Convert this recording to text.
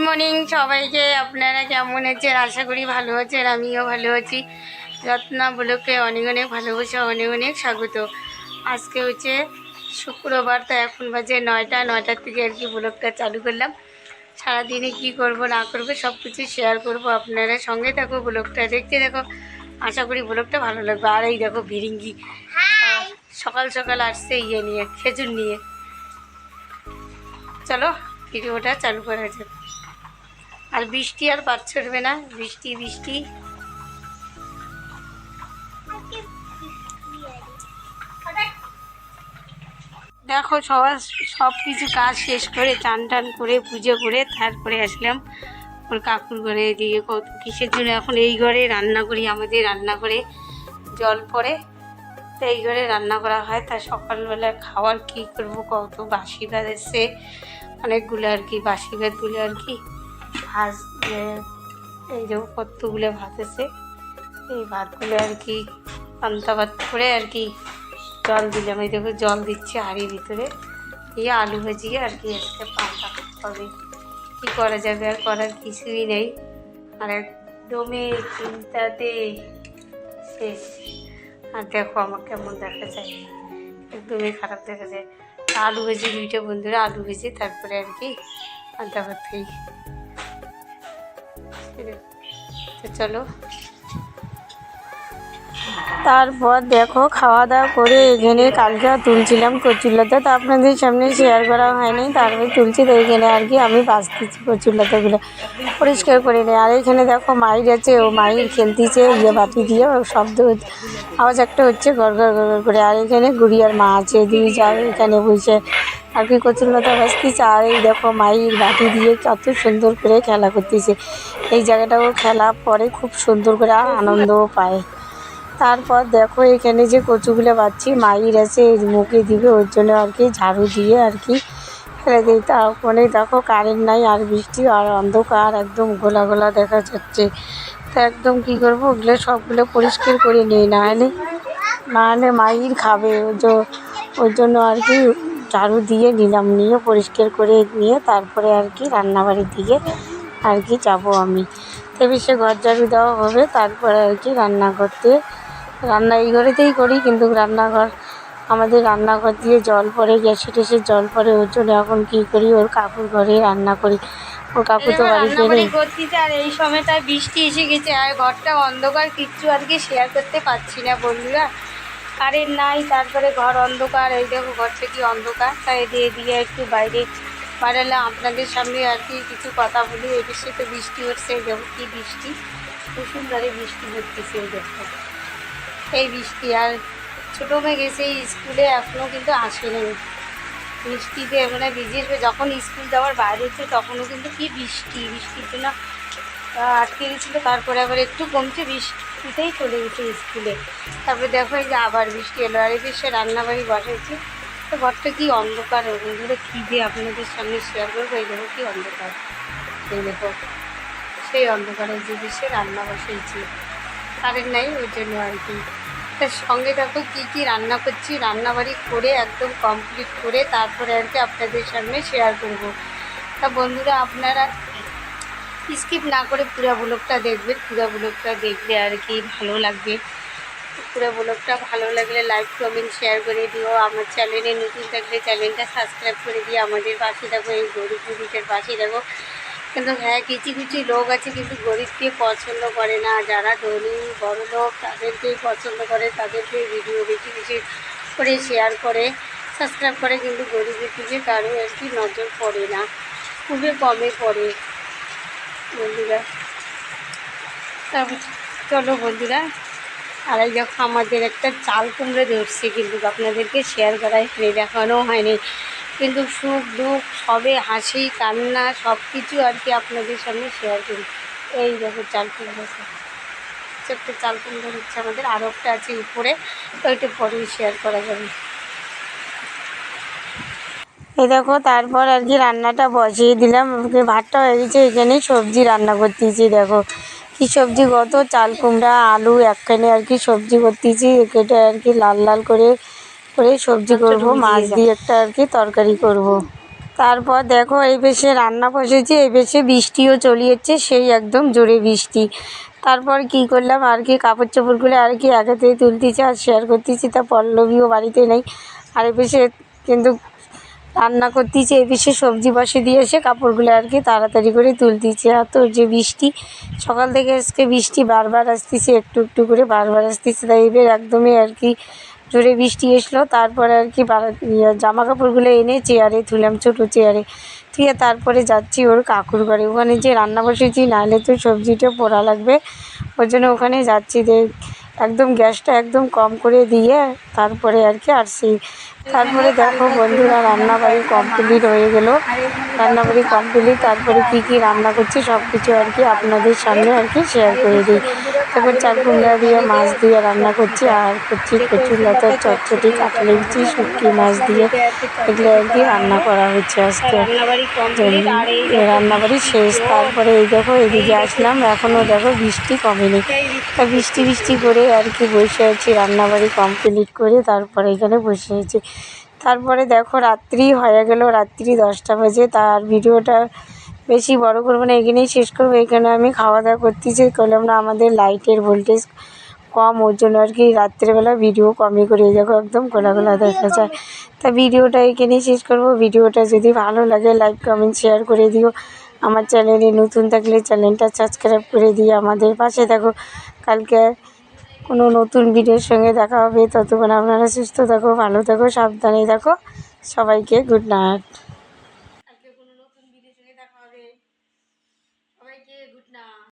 Good morning সবাইকে আপনারা কেমন আছেন? আশা করি ভালো আছেন আমিও ভালো আছি। রত্না ব্লকে অনেক অনেক ভালোবাসা অনেক অনেক স্বাগত। আজকে হচ্ছে শুক্রবার তো এখন বাজে নয়টা নয়টার থেকে আর কি ব্লগটা চালু করলাম। সারাদিনে কি করব না করব সব কিছু শেয়ার করব আপনারা সঙ্গে থাকো ব্লগটা দেখতে দেখো আশা করি ব্লগটা ভালো লাগবে। আর এই দেখো ভিরিঙ্গি। সকাল সকাল আসছে ইয়ে নিয়ে খেজুর নিয়ে। চলো ভিডিওটা চালু করা যাক। আর বৃষ্টি আর বাদ ছড়বে না, বৃষ্টি বৃষ্টি। দেখো সবার সব কিছু কাজ শেষ করে চান টান করে পুজো করে তারপরে আসলাম ওর কাকুর ঘরে দিয়ে কত কিসের জন্য এখন এই ঘরে রান্না করি, আমাদের রান্না করে জল পড়ে। তো এই ঘরে রান্না করা হয়, তা সকালবেলা খাওয়ার কী করব কত বাসি ভাত এসছে, অনেকগুলো আর কি, বাসি ভাতগুলো আর কি। ভাজ এই যে ভাত আছে এই ভাতগুলো আর কি পান্তা ভাত করে আর কি জল দিলাম। এই দেখো, জল দিচ্ছি হাড়ির ভিতরে। দিয়ে আলু ভাজিয়ে আর কি আজকে পান্তা হবে। কী করা যাবে আর করার কিছুই নেই। আর একদমই চিন্তাতে শেষ। আর দেখো আমার কেমন দেখা যায়। একদমই খারাপ দেখা যায়। আলু ভেজে, দুইটা বন্ধুরা আলু ভেজে, তারপরে আর কি পান্তা ভাত খাই। তো চলো। তারপর দেখো খাওয়া দাওয়া করে এখানে কালকে তুলছিলাম কচুরলতা। তো আপনাদের সামনে শেয়ার করা হয়নি, তারপরে তুলছি তো এখানে আর কি আমি বাঁচ দিচ্ছি কচুরলতাগুলো। পরিষ্কার করে নিই। আর এখানে দেখো মাইর আছে, ও মাইর খেলতেছে ইয়ে বাটি দিয়ে ও শব্দ। আওয়াজ একটা হচ্ছে গড় গড় গড় করে। আর এখানে গুড়িয়ার মা আছে, দুই যা এখানে বসে। আর কি কচুরলতা বাঁচতেছে। আর এই দেখো মাইর বাটি দিয়ে কত সুন্দর করে খেলা করতেছে। এই জায়গাটাও খেলা পরে খুব সুন্দর করে আনন্দও পায়। তারপর দেখো এখানে যে কচুগুলো পাচ্ছি, মায়ের আছে, এই মুখে দিবে, ওর জন্য আর কি ঝাড়ু দিয়ে আর কি ফেলে দিই। তা তারপরে দেখো কারেন্ট নাই, আর বৃষ্টি আর অন্ধকার, একদম গোলা গোলা দেখা যাচ্ছে। তা একদম কী করব, ওগুলো সবগুলো পরিষ্কার করে নিই, না হলে না হলে মায়ের খাবে। ওই জন্য আর কি ঝাড়ু দিয়ে নিলাম, নিয়ে পরিষ্কার করে নিয়ে তারপরে আর কি রান্নাবাড়ির দিকে আর কি যাব আমি। তবে সে ঘর ঝাড়ু দেওয়া হবে, তারপরে আর কি রান্না করতে রান্না এই ঘরেতেই করি কিন্তু রান্নাঘর আমাদের রান্নাঘর দিয়ে জল পড়ে গ্যাসে টেসে জল পড়ে ওর জন্য এখন কী করি ওর কাকুর ঘরে রান্না করি। ওর কাকু তো বাড়িতে নেই করতেছে আর এই সময়টায় বৃষ্টি এসে গেছে আর ঘরটা অন্ধকার কিচ্ছু আর কি শেয়ার করতে পারছি না বন্ধুরা। কারেন্ট নাই তারপরে ঘর অন্ধকার এই দেখো ঘরটা কি অন্ধকার তাই দিয়ে দিয়ে একটু বাইরে বাড়ালে আপনাদের সামনে আর কি কিছু কথা বলি এই বেশি তো বৃষ্টি হচ্ছে এই দেখো কি বৃষ্টি খুব সুন্দরে বৃষ্টি হচ্ছে এই দেখো। এই বৃষ্টি আর ছোটো মেয়ে গেছে স্কুলে এখনও কিন্তু আসেনি। বৃষ্টিতে মানে ভিজিয়ে যখন স্কুল যাওয়ার বাইরে হচ্ছে, তখনও কিন্তু কি বৃষ্টি, বৃষ্টির জন্য আটকে গেছিল। তারপরে আবার একটু কমছে, বৃষ্টিতেই চলে গেছে স্কুলে। তারপরে দেখো এই যে আবার বৃষ্টি এলো, আর এই যে সে রান্নাবাড়ি বসাইছে, তো ঘরটা কি অন্ধকার? ওগুলো কী দিয়ে আপনাদের সামনে শেয়ার করব, এই দেখো কী অন্ধকার। এই দেখো, সেই অন্ধকারে যে দেশে রান্না বসিয়েছি কারেন্ট নাই, ওই জন্য আর কি। তার সঙ্গে দেখো কী কী রান্না করছি, রান্নাবাড়ি করে একদম কমপ্লিট করে তারপরে আর কি আপনাদের সামনে শেয়ার করব। তা বন্ধুরা, আপনারা স্কিপ না করে পুরো ব্লগটা দেখবেন, পুরো ব্লগটা দেখলে আর কি ভালো লাগবে। পুরো ব্লগটা ভালো লাগলে লাইক কমেন্ট শেয়ার করে দিও। আমার চ্যানেলে নতুন থাকলে চ্যানেলটা সাবস্ক্রাইব করে দিয়ে আমাদের পাশে দেখো এই গরিব গরিবের পাশে দেখো কিন্তু হ্যাঁ কিছু কিছু লোক আছে কিন্তু গরিবকে পছন্দ করে না। যারা ধনী, বড় লোক, তাদেরকেই পছন্দ করে, তাদেরকে ভিডিও বেশি বেশি করে শেয়ার করে সাবস্ক্রাইব করে। কিন্তু গরিবের দিকে কারও আর কি নজর পড়ে না। খুবই কমে পড়ে। বন্ধুরা তারপর চলো বন্ধুরা, আর এই আমাদের একটা চাল কুমড়ো ধরছে, কিন্তু আপনাদেরকে শেয়ার করা এখানে দেখানো হয়নি। কিন্তু সুখ, দুঃখ, সবে হাসি, কান্না সব কিছু আর কি আপনাদের সামনে শেয়ার করি। এই দেখো চাল কুমড়ো ছোট্ট চাল কুমড়ো হচ্ছে আমাদের আরও একটা আছে উপরে, তো ওইটা পরেই শেয়ার করা যাবে। এই দেখো, তারপর আর কি রান্নাটা বসিয়ে দিলাম। ভাতটা হয়ে গেছে এখানে সবজি রান্না করতেছি, দেখো। কি সবজি, কত চাল কুমড়া, আলু, একখানে আর কি সবজি করতেছি কেটে আর কি লাল লাল করে করে সবজি করব মাছ দিয়ে একটা আর কি তরকারি করব। তারপর দেখো এই বেশে রান্না বসেছি এই বেশে বৃষ্টিও চলে যাচ্ছে সেই একদম জোরে বৃষ্টি। তারপর কি করলাম আর কি কাপড় চোপড়গুলো আর কি থেকে তুলতেছি আর শেয়ার করতেছি তা পল্লবীও বাড়িতে নেই। আর এই বেশে কিন্তু রান্না করতেছি এই বেশে সবজি বসে দিয়ে এসে কাপড়গুলো আর কি তাড়াতাড়ি করে তুলতেছি। আর তো যে বৃষ্টি সকাল থেকে আজকে বৃষ্টি বারবার আসতেছে একটু একটু করে বারবার আসতেছে তাই এবার একদমই আর কি জোরে বৃষ্টি এসলো, তারপরে আর কি ইয়ে জামা কাপড়গুলো এনে চেয়ারে তুললাম ছোটো চেয়ারে। থুয়ে তারপরে যাচ্ছি ওর কাকুর ঘরে। ওখানে যে রান্না বসেছি, নাহলে তো সবজিটা পোড়া লাগবে। ওর জন্য ওখানে যাচ্ছি একদম গ্যাসটা একদম কম করে দিয়ে তারপরে আর কি আসছি। তারপরে দেখো বন্ধুরা, রান্নাবাড়ি কমপ্লিট হয়ে গেল। রান্নাবাড়ি কমপ্লিট তারপরে কী কী রান্না করছি সব কিছু আর কি আপনাদের সামনে আর কি শেয়ার করে দিই। তারপর চাল কুমড়া দিয়ে মাছ দিয়ে রান্না করছি, আর করছি কচুর লতার চটচটি কাটলেছি শুটকি মাছ দিয়ে। এগুলো আর কি রান্না করা হচ্ছে আজকে। রান্নাবাড়ি শেষ। তারপরে এই দেখো, এদিকে আসলাম। এখনও দেখো বৃষ্টি কমেনি। তা বৃষ্টি বৃষ্টি করে আর কি বসে আছি, রান্নাবাড়ি কমপ্লিট করে তারপরে এখানে বসে আছি। তারপরে দেখো, রাত্রি হয়ে গেল, রাত্রি দশটা বাজে। তার ভিডিওটা বেশি বড় করব না, এখানেই শেষ করব। এখানে আমি খাওয়া দাওয়া করতেছি, করলাম না, আমাদের লাইটের ভোল্টেজ কম, ওর জন্য আর কি রাত্রেবেলা ভিডিও কমই করে। দেখো, একদম খোলা খোলা দেখা যায়। তা ভিডিওটা এখানেই শেষ করব। ভিডিওটা যদি ভালো লাগে লাইক কমেন্ট শেয়ার করে দিও। আমার চ্যানেলে নতুন থাকলে চ্যানেলটা সাবস্ক্রাইব করে দিয়ে আমাদের পাশে দেখো কালকে কোনো নতুন ভিডিওর সঙ্গে দেখা হবে। ততক্ষণ আপনারা সুস্থ থাকো, ভালো থাকো, সাবধানে থাকো। সবাইকে গুড নাইট